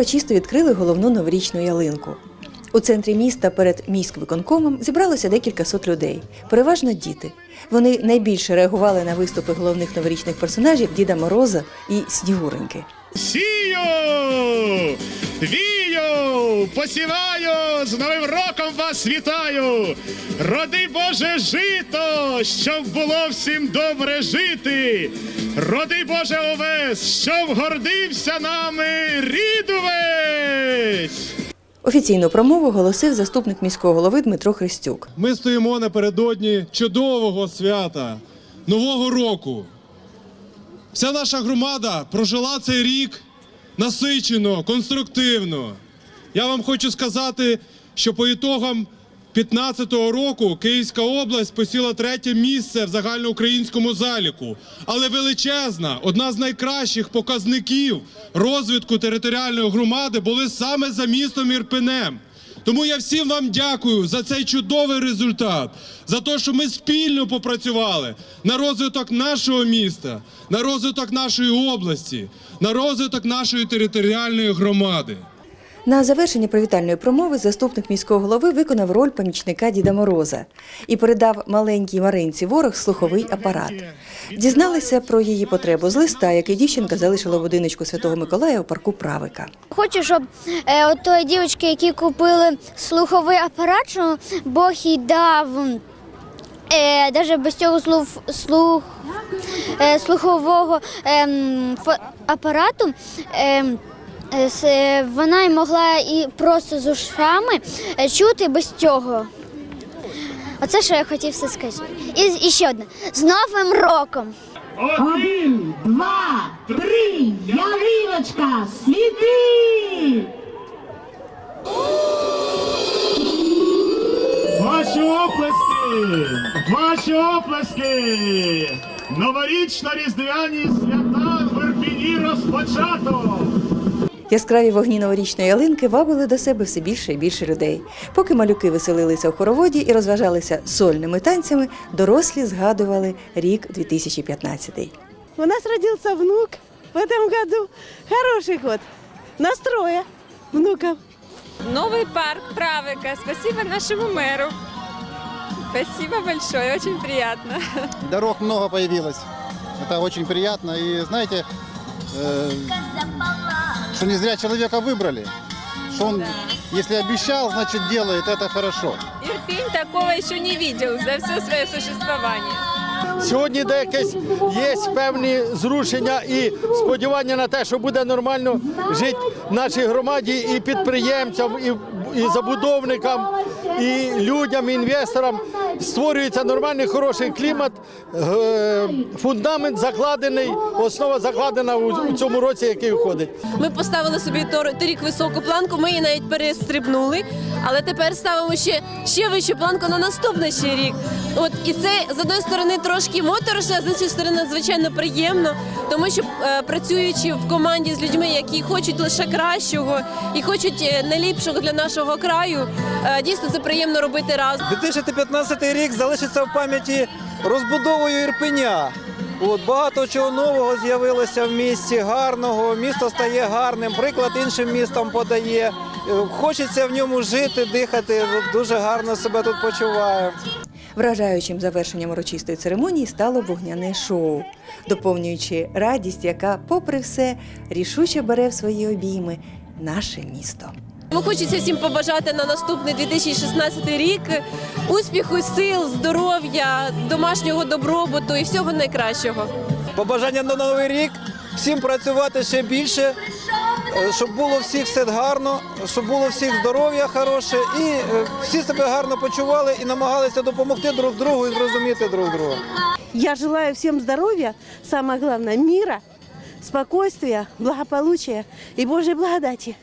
Урочисто відкрили головну новорічну ялинку. У центрі міста перед міськвиконкомом зібралося декілька сот людей, переважно діти. Вони найбільше реагували на виступи головних новорічних персонажів Діда Мороза і Снігуреньки. Сію, вію, посіваю, з Новим роком вас вітаю. Роди Боже жито, щоб було всім добре жити. Роди Боже овес, щоб гордився нами рід увесь. Офіційну промову голосив заступник міського голови Дмитро Христюк. Ми стоїмо напередодні чудового свята Нового року. Вся наша громада прожила цей рік насичено, конструктивно. Я вам хочу сказати, що по ітогам 15-го року Київська область посіла третє місце в загальноукраїнському заліку. Але величезна, одна з найкращих показників розвитку територіальної громади були саме за містом Ірпенем. Тому я всім вам дякую за цей чудовий результат, за те, що ми спільно попрацювали на розвиток нашого міста, на розвиток нашої області, на розвиток нашої територіальної громади. На завершення привітальної промови заступник міського голови виконав роль помічника Діда Мороза і передав маленькій Маринці ворог слуховий апарат. Дізналися про її потребу з листа, який дівчинка залишила в будиночку Святого Миколая у парку Правика. Хочу, щоб е, от тої дівчинки, які купили слуховий апарат, що Бог їй дав е, навіть без цього слух, слух, е, слухового е, апарату. Е, вона й могла і просто з ушами е, чути без цього. Оце що я хотів все сказати. І, і ще одне. З Новим роком! Один, два, три, ялиночка, світи! Ваші оплески! Ваші оплески! Новорічно-різдвяні свята в Ірпіні розпочато! Яскраві вогні новорічної ялинки вабили до себе все більше і більше людей. Поки малюки веселилися у хороводі і розважалися сольними танцями, дорослі згадували рік 2015. У нас родился внук в этом году. Хороший год. Настроя внуков. Новый парк Правика. Спасибо нашему мэру. Спасибо большое, очень приятно. Дорог много появилось. Это очень приятно. И знаете, э, что не зря человека выбрали. Что он, если обещал, значит делает. Это хорошо. Ирпень такого еще не видел за все свое существование. Сьогодні деякесь є певні зрушення і сподівання на те, що буде нормально жити в нашій громаді і підприємцям, і, і забудовникам, і людям, інвесторам. Створюється нормальний хороший клімат, е, фундамент закладений, основа закладена у, цьому році, який входить. Ми поставили собі тор- торік високу планку, ми її навіть перестрибнули, але тепер ставимо ще, ще вищу планку на наступний ще рік. От і це з одної сторони трошки моторошно, а з іншої сторони надзвичайно приємно, тому що е, працюючи в команді з людьми, які хочуть лише кращого і хочуть е, найліпшого для нашого краю, е, дійсно це приємно робити разом. 2015 рік залишиться в пам'яті розбудовою Ірпеня. От багато чого нового з'явилося в місті, гарного. Місто стає гарним, приклад іншим містам подає. Е, Хочеться в ньому жити, дихати. Дуже гарно себе тут почуваю. Вражаючим завершенням урочистої церемонії стало вогняне шоу, доповнюючи радість, яка, попри все, рішуче бере в свої обійми наше місто. Хочеться всім побажати на наступний 2016 рік успіху, сил, здоров'я, домашнього добробуту і всього найкращого. Побажання на новий рік. Всім працювати ще більше, е, щоб було всіх все гарно, щоб було всіх здоров'я хороше, і е, всі себе гарно почували і намагалися допомогти друг другу і зрозуміти друг друга. Я желаю всем здоровья, самое главное, мира, спокойствия, благополучия и Божьей благодати.